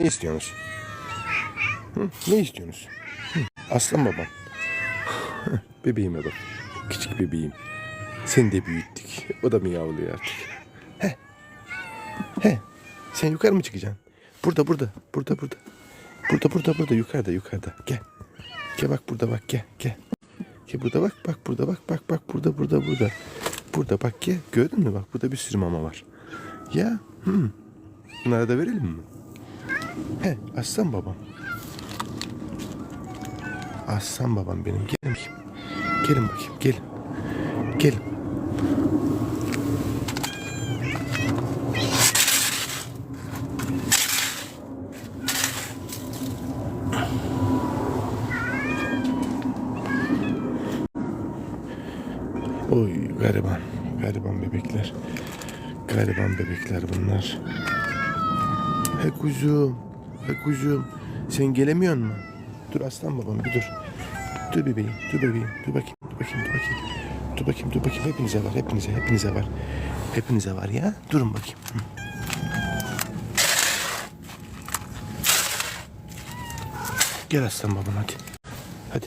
Ne istiyorsunuz? Hı? Ne istiyorsunuz? Hı? Aslan babam. Bebeğime bak. Küçük bebeğim. Seni de büyüttük. O da miyavlıyor artık. He. He. Sen yukarı mı çıkacaksın? Burada burada. Burada burada. Burada burada burada. Yukarıda yukarıda. Gel. Gel bak burada bak gel gel. Gel burada bak bak burada bak bak bak burada burada burada. Burada bak gel. Gördün mü bak burada bir sürü mama var. Ya. Hı. Bunlara da verelim mi? He aslan babam. Aslan babam benim. Gelin bakayım. Gelin bakayım. Gelin. Gelin. He kuzum. He kuzum. Sen gelemiyor mu? Dur aslan babam bir dur. Dur bebeğim. Dur bebeğim. Dur bakayım. Dur bakayım. Dur bakayım. Dur bakayım. Dur bakayım. Hepinize var. Hepinize. Hepinize var. Hepinize var ya. Durun bakayım. Gel aslan babam hadi. Hadi.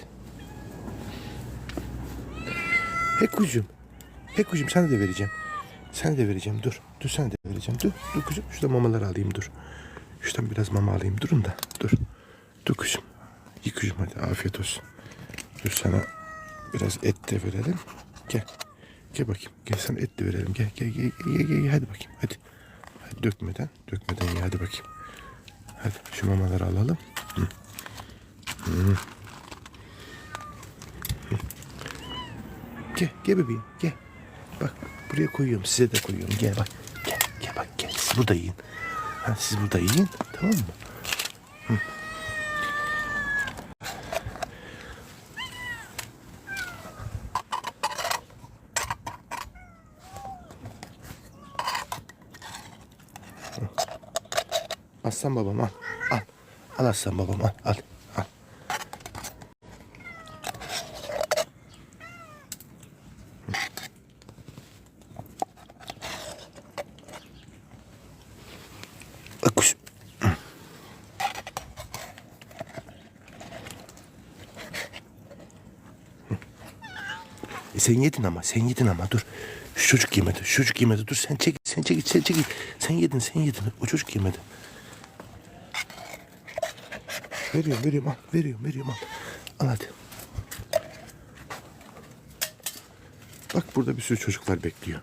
He kuzum. He kuzum sana da vereceğim. Sana da vereceğim. Dur. Dur sana da vereceğim. Dur. Dur kuzum. Şuradan mamaları alayım dur. Şuradan biraz mama alayım. Durun da. Dur. Dur kuzum. İyi kuzum hadi. Afiyet olsun. Dur sana biraz et de verelim. Gel. Gel bakayım. Gel sana et de verelim. Gel gel gel gel, gel, gel. Hadi bakayım. Hadi. hadi. Dökmeden. Dökmeden ye. Hadi bakayım. Hadi şu mamaları alalım. Hı. Hı. Gel, gel bebeğim, gel. Bak, buraya koyuyorum, size de koyuyorum. Gel bak, bak, gel. Siz burada yiyin. Ha, siz burada yiyin, tamam mı? Hı. Aslan babam al, al. Al aslan babam al, al, al. Bak kuzum. E sen yedin ama, sen yedin ama dur. Şu çocuk yemedi, şu çocuk yemedi. Dur sen çek, sen çek, sen çek. Sen yedin, sen yedin. O çocuk yemedi. Veriyorum, veriyorum, al. Veriyorum, veriyorum, al. Al hadi. Bak burada bir sürü çocuklar bekliyor.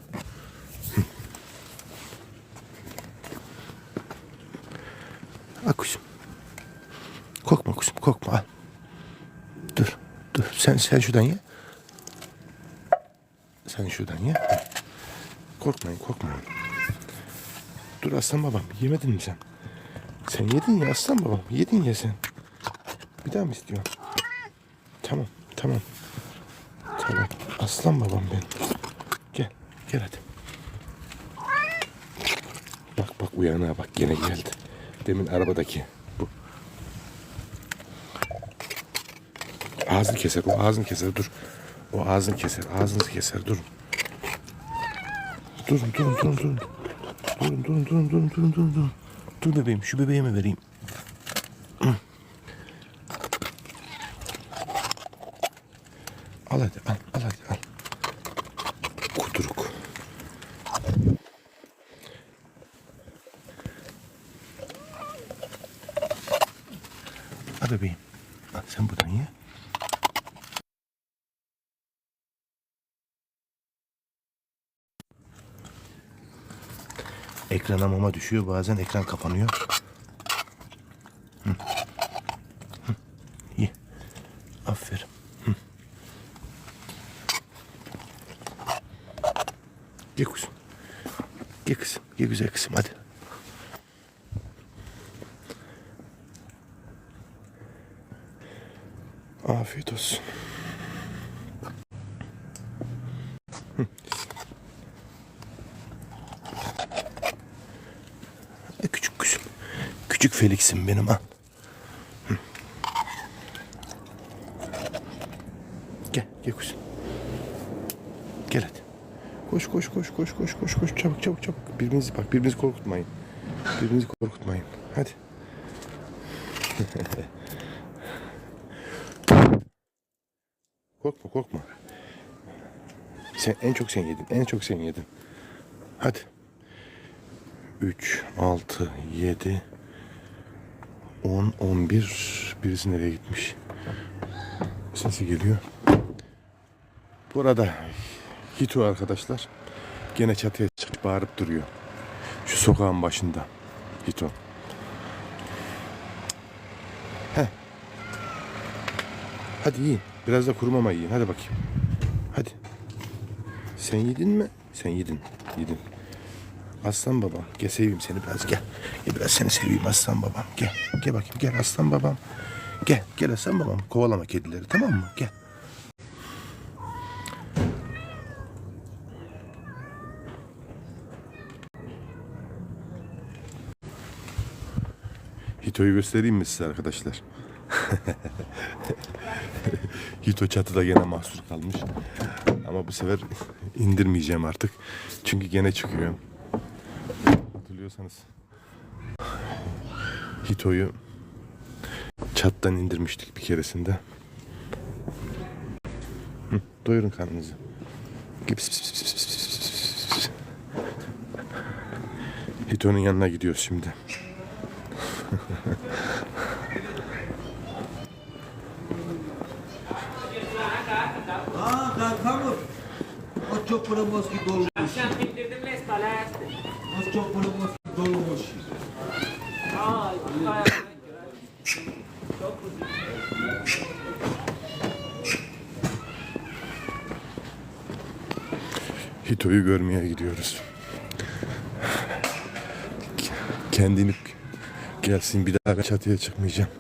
Al kuzum. Korkma kuzum korkma al. Dur dur sen sen şuradan ye. Sen şuradan ye. Korkmayın korkmayın. Dur aslan babam yemedin mi sen? Sen yedin ya aslan babam yedin ya sen. Bir daha mı istiyorsun? Tamam tamam. Tamam aslan babam benim. Gel gel hadi. Bak bak uyanığa bak gene geldi. Demin arabadaki bu. Ağzını keser o ağzını keser dur. O ağzını keser ağzını keser dur. Durun durun durun durun. Durun durun durun durun durun durun durun. Dur bebeğim şu bebeğe mi vereyim? Al hadi al al hadi al. Kuduruk. Al bebeğim. Al sen buradan ye. Ekrana mama düşüyor. Bazen ekran kapanıyor. Hı. Hı. Ye. Aferin. Hı. Ye kuzum. Ye kızım. Ye güzel kızım hadi. Afiyet olsun. Hı. E, Küçük kuzum. Küçük Felix'im benim ha. Gel, gel kuzum. Gel hadi. Koş koş koş koş koş koş koş çabuk çabuk çabuk. Birbirinizi bak birbirinizi korkutmayın. Birbirinizi korkutmayın. Hadi. korkma korkma. Sen en çok sen yedin. En çok sen yedin. Hadi. 3, 6, 7, 10, 11. Birisi nereye gitmiş? Sesi geliyor. Burada Hito arkadaşlar gene çatıya çıkıp bağırıp duruyor. Şu sokağın başında. Hito. Heh. Hadi yiyin. Biraz da kuru mama yiyin. Hadi bakayım. Hadi. Sen yedin mi? Sen yedin. Yedin. Aslan babam. Gel seveyim seni biraz gel. Gel biraz seni seveyim aslan babam. Gel. Gel bakayım gel aslan babam. Gel. Gel aslan babam. Kovalama kedileri tamam mı? Gel. Hito'yu göstereyim mi size arkadaşlar? Hito çatıda gene mahsur kalmış. Ama bu sefer indirmeyeceğim artık. Çünkü gene çıkıyor. Hatırlıyorsanız Hito'yu çattan indirmiştik bir keresinde. Hı, doyurun karnınızı. Gips, pis, pis, pis, pis, pis, pis. Hito'nun yanına gidiyoruz şimdi. Aa kankamım. O çok promoski dolmuş. Akşam bindirdim Vestal'e. O çok promoski dolmuş. Ay, Hito'yu görmeye gidiyoruz. Kendini gelsin bir daha çatıya çıkmayacağım.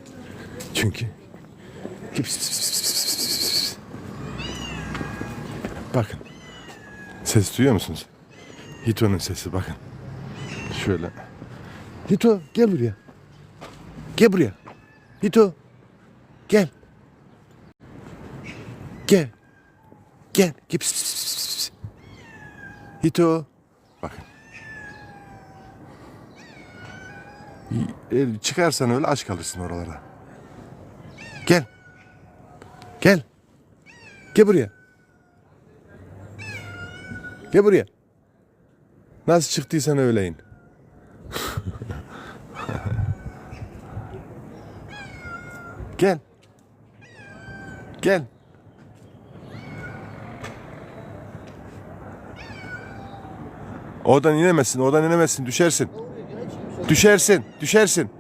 Çünkü Bakın. Ses duyuyor musunuz? Hito'nun sesi bakın. Şöyle. Hito gel buraya. Gel buraya. Hito. Gel. Gel. Gel. Gel. Pis, pis, pis, pis. Hito. Bakın. Çıkarsan öyle aç kalırsın oralara. Gel. Gel. Gel buraya. Gel buraya. Nasıl çıktıysan öyle Gel. Gel. Oradan inemezsin, oradan inemezsin, düşersin. Düşersin, düşersin.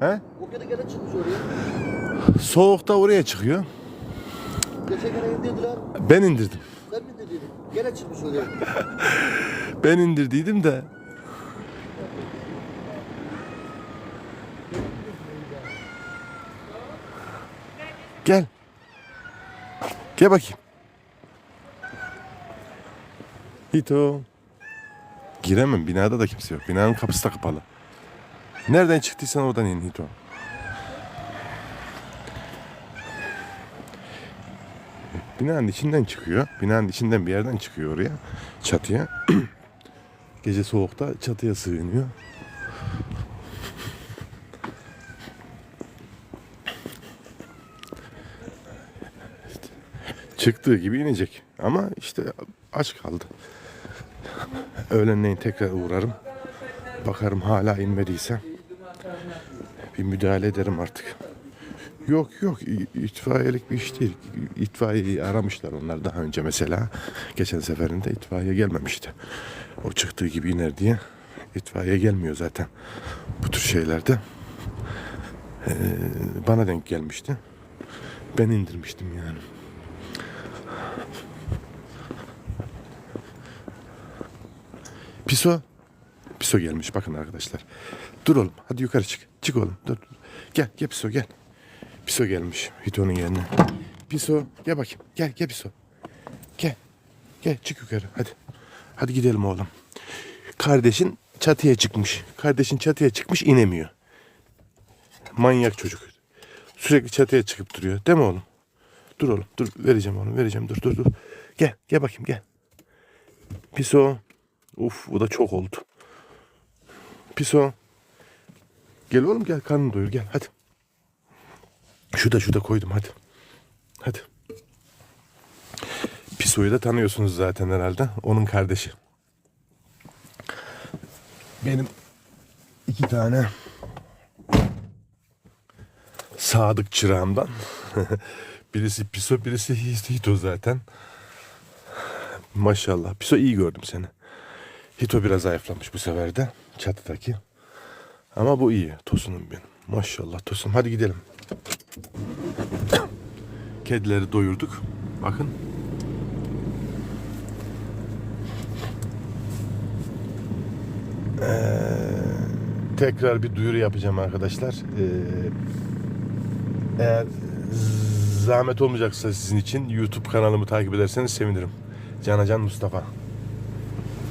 He? O kere gene çıkmış oraya. Soğukta oraya çıkıyor. Geçen gene indirdiler. Ben indirdim. Sen mi indirdin? Gene çıkmış oraya. Ben indirdiydim de. Gel. Gel bakayım. Hito. Giremem. Binada da kimse yok. Binanın kapısı da kapalı. Nereden çıktıysan oradan in Hito. Binanın içinden çıkıyor. Binanın içinden bir yerden çıkıyor oraya. Çatıya. Gece soğukta çatıya sığınıyor. Çıktığı gibi inecek. Ama işte aç kaldı. Öğlenleyin tekrar uğrarım. Bakarım hala inmediyse. Bir müdahale ederim artık. Yok yok itfaiyelik bir iş değil. İtfaiyeyi aramışlar onlar daha önce mesela. Geçen seferinde itfaiye gelmemişti. O çıktığı gibi iner diye. İtfaiye gelmiyor zaten bu tür şeylerde. Ee, bana denk gelmişti. Ben indirmiştim yani. Piso. Piso gelmiş bakın arkadaşlar. Dur oğlum hadi yukarı çık. Çık oğlum dur. Gel gel Piso gel. Piso gelmiş Hito'nun yerine. Piso gel bakayım. Gel gel Piso. Gel. Gel çık yukarı hadi. Hadi gidelim oğlum. Kardeşin çatıya çıkmış. Kardeşin çatıya çıkmış inemiyor. Manyak çocuk. Sürekli çatıya çıkıp duruyor. Değil mi oğlum? Dur oğlum dur vereceğim oğlum vereceğim dur dur dur. Gel gel bakayım gel. Piso. Uf bu da çok oldu. Piso. Gel oğlum gel karnını doyur gel hadi. Şurada şurada koydum hadi. Hadi. Piso'yu da tanıyorsunuz zaten herhalde. Onun kardeşi. Benim iki tane sadık çırağımdan. birisi Piso, birisi Hito zaten. Maşallah. Piso iyi gördüm seni. Hito biraz zayıflamış bu sefer de. Çatıdaki. Ama bu iyi. Tosunum benim. Maşallah Tosun. Hadi gidelim. Kedileri doyurduk. Bakın. Ee, tekrar bir duyuru yapacağım arkadaşlar. Ee, eğer zahmet olmayacaksa sizin için YouTube kanalımı takip ederseniz sevinirim. Canacan Mustafa.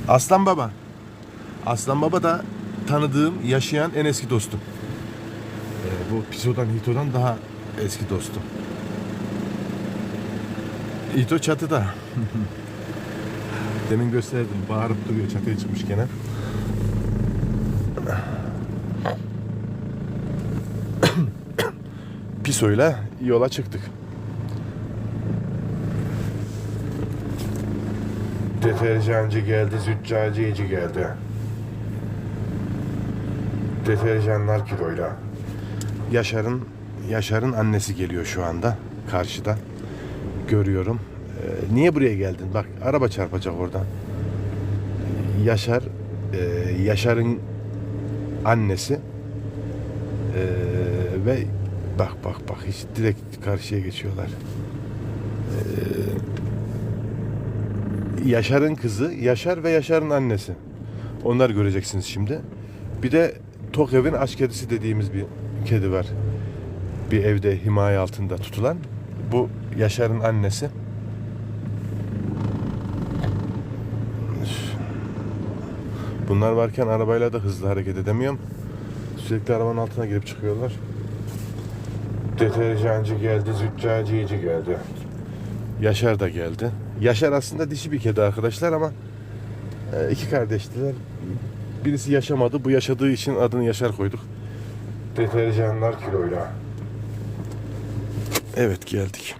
Aslan Baba. Aslan Baba da tanıdığım, yaşayan en eski dostum. Ee, bu Piso'dan, Hito'dan daha eski dostum. Hito çatıda. Demin gösterdim. Bağırıp duruyor çatıya çıkmış gene. Piso'yla yola çıktık. Deterjancı geldi, züccaciyeci geldi. Deterjanlar kiloyla. Yaşar'ın Yaşar'ın annesi geliyor şu anda karşıda. Görüyorum. Ee, niye buraya geldin? Bak araba çarpacak oradan. Yaşar e, Yaşar'ın annesi Ee, ve bak bak bak hiç direkt karşıya geçiyorlar. Ee, Yaşar'ın kızı, Yaşar ve Yaşar'ın annesi. Onlar göreceksiniz şimdi. Bir de tok evin aç kedisi dediğimiz bir kedi var. Bir evde himaye altında tutulan. Bu Yaşar'ın annesi. Bunlar varken arabayla da hızlı hareket edemiyorum. Sürekli arabanın altına girip çıkıyorlar. Deterjancı geldi, züccaciyeci geldi. Yaşar da geldi. Yaşar aslında dişi bir kedi arkadaşlar ama e, iki kardeştiler. Birisi yaşamadı. Bu yaşadığı için adını Yaşar koyduk. Deterjanlar kiloyla. Evet geldik.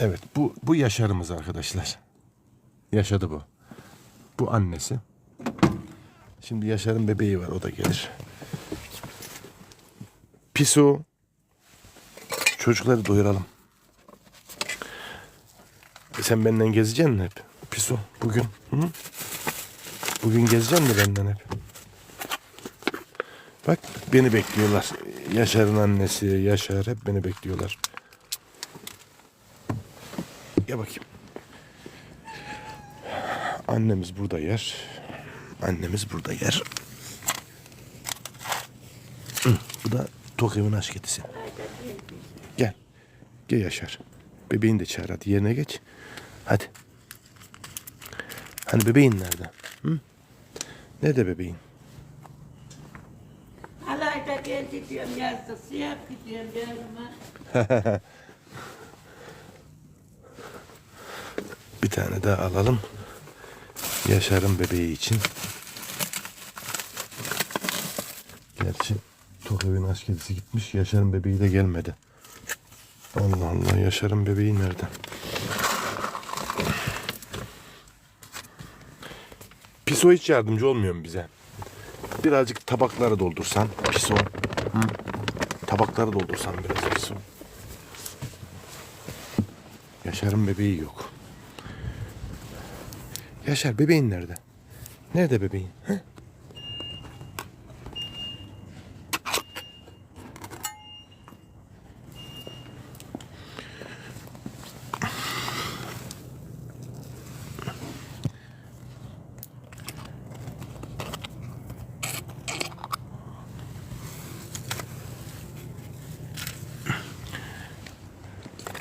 Evet bu bu Yaşar'ımız arkadaşlar. Yaşadı bu. Bu annesi. Şimdi Yaşar'ın bebeği var o da gelir. Piso. Çocukları doyuralım. E sen benden gezeceksin hep. Piso bugün. Hı? Bugün gezeceksin mi benden hep? Bak beni bekliyorlar. Yaşar'ın annesi, Yaşar hep beni bekliyorlar. Gel bakayım. Annemiz burada yer. Annemiz burada yer. Bu da Tokyo'nun aşk kedisi. Gel. Gel Yaşar. Bebeğini de çağır hadi yerine geç. Hadi. Hani bebeğin nerede? Hı? Nerede bebeğin? Alayda geldi diyorum yazdı. Siyah gidiyorum yanıma. Bir tane daha alalım. Yaşar'ın bebeği için. Gerçi Tokyo'nun aşk kedisi gitmiş. Yaşar'ın bebeği de gelmedi. Allah Allah Yaşar'ın bebeği nerede? Piso hiç yardımcı olmuyor mu bize? Birazcık tabakları doldursan Piso. Hı? Tabakları doldursan biraz Piso. Yaşar'ın bebeği yok. Yaşar bebeğin nerede? Nerede bebeğin? He?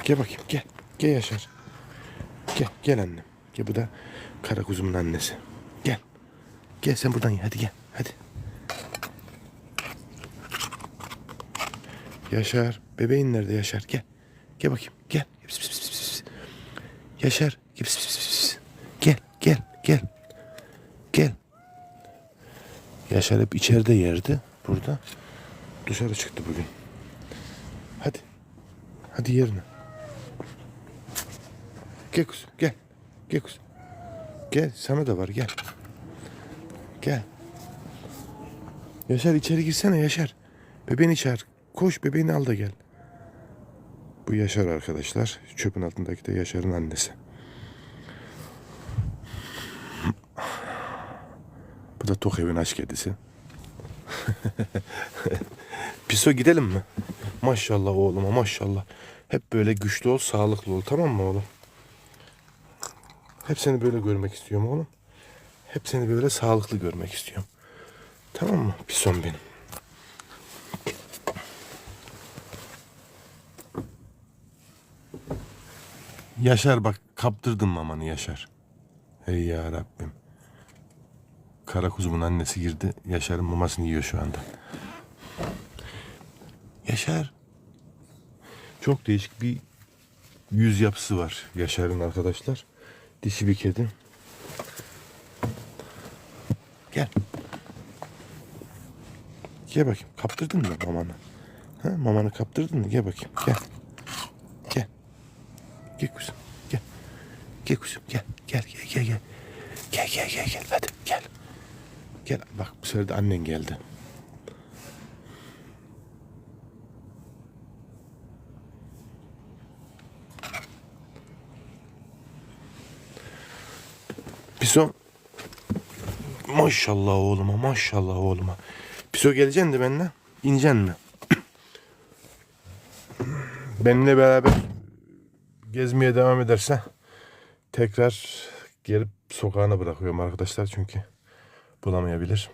Gel bakayım gel. Gel Yaşar. Gel gel annem. Gel bu da kara kuzumun annesi. Gel. Gel sen buradan. Hadi gel. Hadi. Yaşar. Bebeğin nerede Yaşar? Gel. Gel bakayım. Gel. Pis, pis, pis, pis. Yaşar. Gel. Pis, pis, pis. Gel. Gel. Gel. Gel. Yaşar hep içeride yerdi. Burada. Dışarı çıktı bugün. Hadi. Hadi yerine. Gel kuzum gel. Gel kuzum. Gel sana da var gel. Gel. Yaşar içeri girsene Yaşar. Bebeğini çağır. Koş bebeğini al da gel. Bu Yaşar arkadaşlar. Çöpün altındaki de Yaşar'ın annesi. Bu da Tok evin aşk kedisi. Piso gidelim mi? Maşallah oğluma maşallah. Hep böyle güçlü ol, sağlıklı ol tamam mı oğlum? Hep seni böyle görmek istiyorum oğlum. Hep seni böyle sağlıklı görmek istiyorum. Tamam mı? Pison benim. Yaşar bak kaptırdın mamanı Yaşar. Ey ya Rabbim. Kara kuzumun annesi girdi. Yaşar'ın mamasını yiyor şu anda. Yaşar. Çok değişik bir yüz yapısı var Yaşar'ın arkadaşlar. Dişi bir kedi. Gel. Gel bakayım. Kaptırdın mı mamanı? Ha, mamanı kaptırdın mı? Gel bakayım. Gel. Gel. Gel kuzum. Gel. Gel kuzum. Gel. Gel gel gel gel. Gel gel gel gel. Hadi gel. Gel. Bak bu sefer de annen geldi. Piso. Maşallah oğluma maşallah oğluma. Piso geleceksin de benimle. İneceksin mi? Benimle beraber gezmeye devam ederse tekrar gelip sokağına bırakıyorum arkadaşlar çünkü bulamayabilir.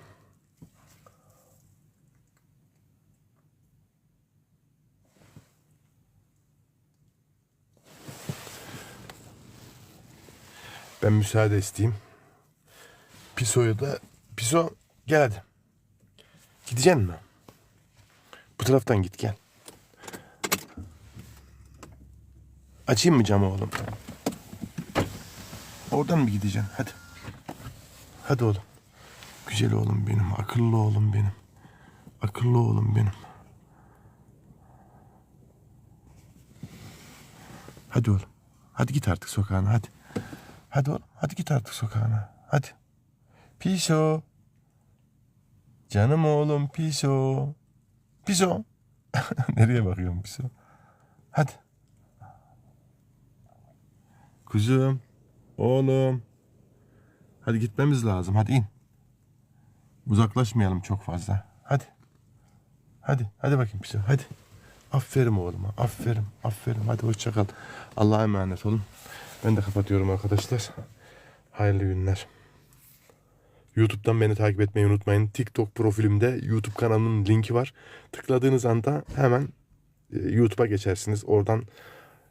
Ben müsaade isteyeyim. Piso'yu da Piso gel hadi. Gideceksin mi? Bu taraftan git gel. Açayım mı camı oğlum? Oradan mı gideceksin? Hadi. Hadi oğlum. Güzel oğlum benim. Akıllı oğlum benim. Akıllı oğlum benim. Hadi oğlum. Hadi git artık sokağına hadi. Hadi oğlum. Hadi git artık sokağına. Hadi. Piso. Canım oğlum Piso. Piso. Nereye bakıyorum Piso? Hadi. Kuzum. Oğlum. Hadi gitmemiz lazım. Hadi in. Uzaklaşmayalım çok fazla. Hadi. Hadi. Hadi bakayım Piso. Hadi. Aferin oğluma. Aferin. Aferin. Hadi hoşça kal. Allah'a emanet olun. Ben de kapatıyorum arkadaşlar. Hayırlı günler. YouTube'dan beni takip etmeyi unutmayın. TikTok profilimde YouTube kanalımın linki var. Tıkladığınız anda hemen e, YouTube'a geçersiniz. Oradan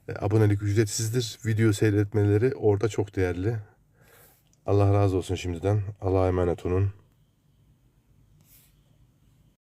e, abonelik ücretsizdir. Video seyretmeleri orada çok değerli. Allah razı olsun şimdiden. Allah'a emanet olun.